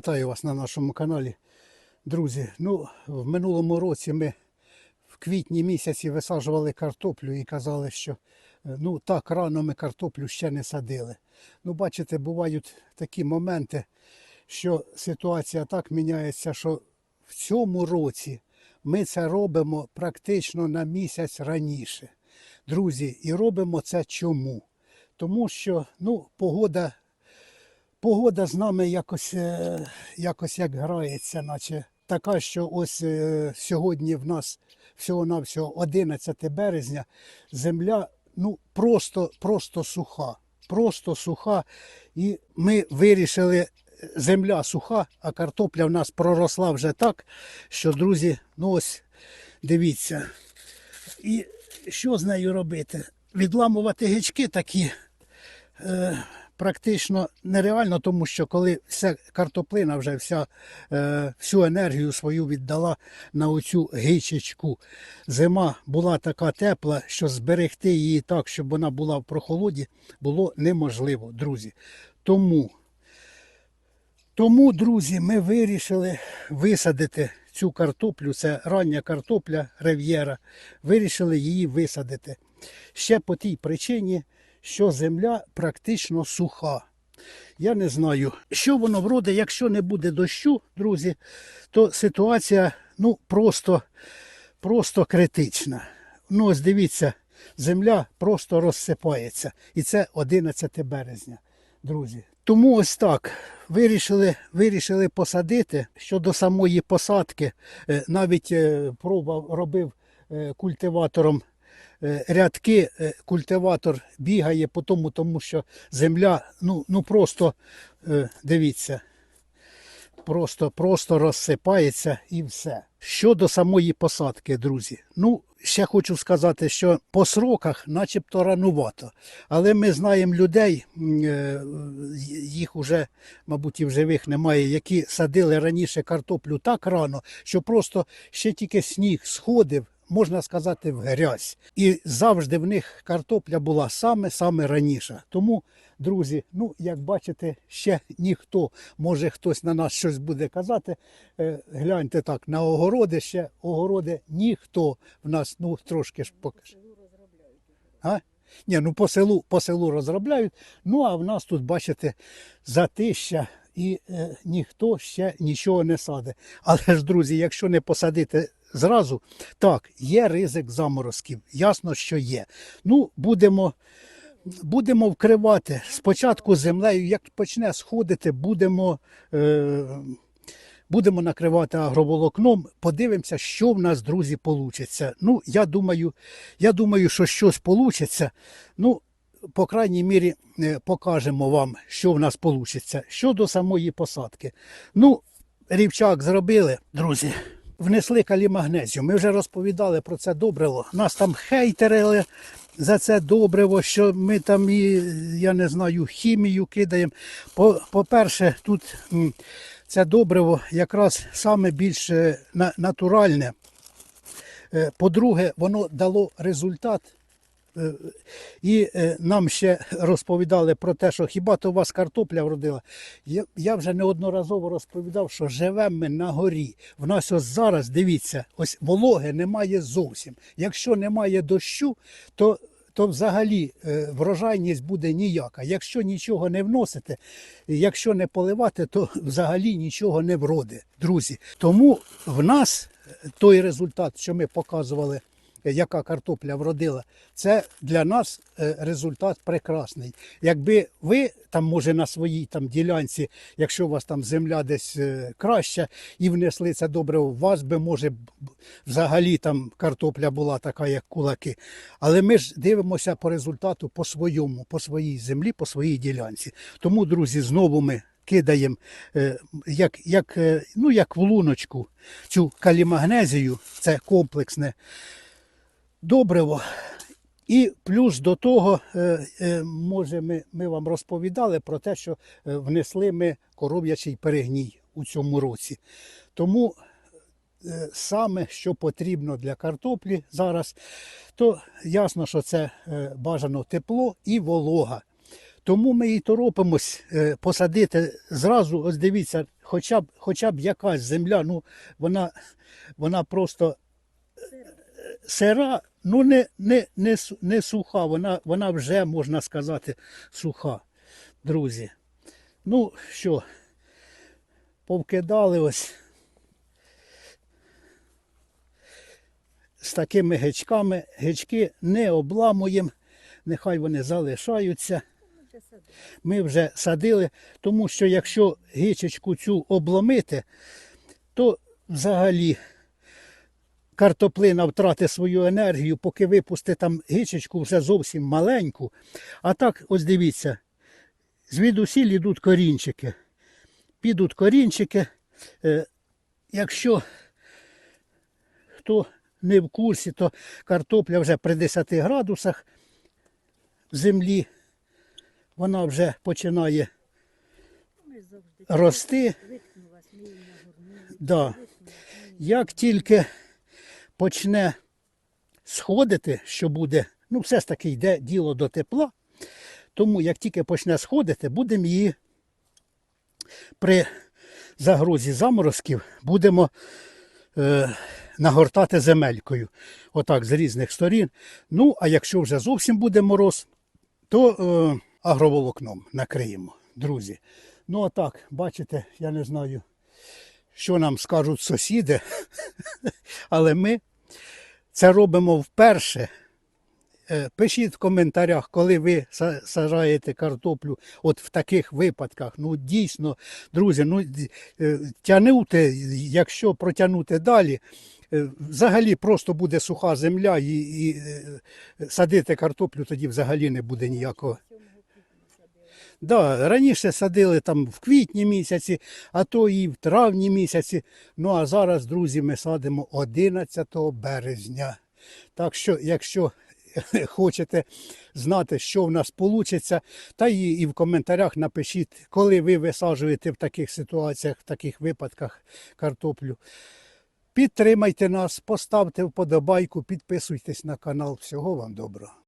Вітаю вас на нашому каналі. Друзі, ну, в минулому році ми в квітні місяці висаджували картоплю і казали, що е, ну так рано ми картоплю ще не садили. Ну, бачите, бувають такі моменти, що ситуація так міняється, що в цьому році ми це робимо практично на місяць раніше. Друзі, і робимо це чому? Тому що ну, погода Погода з нами якось, е, якось як грається, наче така, що ось е, сьогодні в нас всього-навсього 11 березня, земля ну, просто, просто суха. Просто суха. І ми вирішили, е, земля суха, а картопля в нас проросла вже так, що, друзі, ну ось дивіться. І що з нею робити? Відламувати гички такі практично нереально, тому що коли вся картоплина вже вся, е, всю енергію свою віддала на оцю гичечку. Зима була така тепла, що зберегти її так, щоб вона була в прохолоді, було неможливо, друзі. Тому, тому, друзі, ми вирішили висадити цю картоплю, це рання картопля рев'єра, вирішили її висадити. Ще по тій причині, що земля практично суха. Я не знаю, що воно вроде, якщо не буде дощу, друзі, то ситуація ну, просто, просто критична. Ну, ось дивіться, земля просто розсипається. І це 11 березня, друзі. Тому ось так. Вирішили, вирішили посадити. Щодо самої посадки, е, навіть е, пробував, робив е, культиватором рядки, е, культиватор бігає по тому, тому що земля, ну, ну просто е, дивіться, просто, просто розсипається і все. Щодо самої посадки, друзі, ну ще хочу сказати, що по сроках начебто ранувато. Але ми знаємо людей, е, їх уже, мабуть, і в живих немає, які садили раніше картоплю так рано, що просто ще тільки сніг сходив. Можна сказати, в грязь. І завжди в них картопля була саме-саме раніше. Тому, друзі, ну, як бачите, ще ніхто, може хтось на нас щось буде казати. Е, гляньте так, на огороди ще огороди ніхто в нас, ну, трошки ж покаже. А? Ні, ну по селу, по селу розробляють. Ну а в нас тут, бачите, затища і е, ніхто ще нічого не саде. Але ж, друзі, якщо не посадити зразу, так, є ризик заморозків. Ясно, що є. Ну, будемо. Будемо вкривати спочатку землею, як почне сходити, будемо, е, будемо накривати агроволокном, подивимося, що в нас, друзі, вийде. Ну, я думаю, я думаю, що щось вийде. Ну, по крайній мірі, е, покажемо вам, що в нас вийде. Щодо самої посадки. Ну, рівчак зробили, друзі. Внесли калімагнезію. Ми вже розповідали про це добриво. Нас там хейтерили за це добриво, що ми там і, я не знаю, хімію кидаємо. По- По-перше, тут це добриво якраз саме більш е, натуральне. Е, По-друге, воно дало результат. Е, І е, нам ще розповідали про те, що хіба то у вас картопля вродила. Я, вже неодноразово розповідав, що живемо ми на горі. В нас ось зараз, дивіться, ось вологи немає зовсім. Якщо немає дощу, то, то взагалі е, врожайність буде ніяка. Якщо нічого не вносити, якщо не поливати, то взагалі нічого не вроде, друзі. Тому в нас той результат, що ми показували яка картопля вродила, це для нас е, результат прекрасний. Якби ви там, може, на своїй там ділянці, якщо у вас там земля десь е, краща, і внесли це добре, у вас би може взагалі там картопля була така, як кулаки. Але ми ж дивимося по результату по своєму, по своїй землі, по своїй ділянці. Тому, друзі, знову ми. Кидаємо е, як, як, е, ну, як в луночку цю калімагнезію, це комплексне добриво. І плюс до того, е, е, може, ми, ми вам розповідали про те, що е, внесли ми коров'ячий перегній у цьому році. Тому саме, що потрібно для картоплі зараз, то ясно, що це бажано тепло і волога. Тому ми і торопимось посадити зразу, ось дивіться, хоча б, хоча б якась земля, ну вона, вона просто сира, ну не, не, не, не суха, вона, вона вже, можна сказати, суха, друзі. Ну що, повкидали ось з такими гачками. Гачки не обламуємо, нехай вони залишаються. Ми вже садили, тому що якщо гичечку цю обломити, то взагалі картоплина втратить свою енергію, поки випусти там гичечку вже зовсім маленьку. А так, ось дивіться, звідусіль йдуть корінчики. Підуть корінчики. Е, Якщо хто не в курсі, то картопля вже при 10 градусах в землі. Вона вже починає рости. Да. Як тільки почне сходити, що буде, ну все ж таки йде діло до тепла, тому як тільки почне сходити, будемо її при загрозі заморозків будемо е, нагортати земелькою. Отак з різних сторін. Ну, а якщо вже зовсім буде мороз, то е, агроволокном накриємо, друзі. Ну, а так, бачите, я не знаю, що нам скажуть сусіди, але ми це робимо вперше. Е, Пишіть в коментарях, коли ви сажаєте картоплю от в таких випадках. Ну дійсно, друзі, ну е, тягнути, якщо протягнути далі, е, взагалі просто буде суха земля і, і садити картоплю тоді взагалі не буде ніякого. Да, раніше садили там в квітні місяці, а то і в травні місяці. Ну а зараз, друзі, ми садимо 11 березня. Так що, якщо хочете знати, що в нас вийде, та і, і в коментарях напишіть, коли ви висаджуєте в таких ситуаціях, в таких випадках картоплю. Підтримайте нас, поставте вподобайку, підписуйтесь на канал. Всього вам доброго.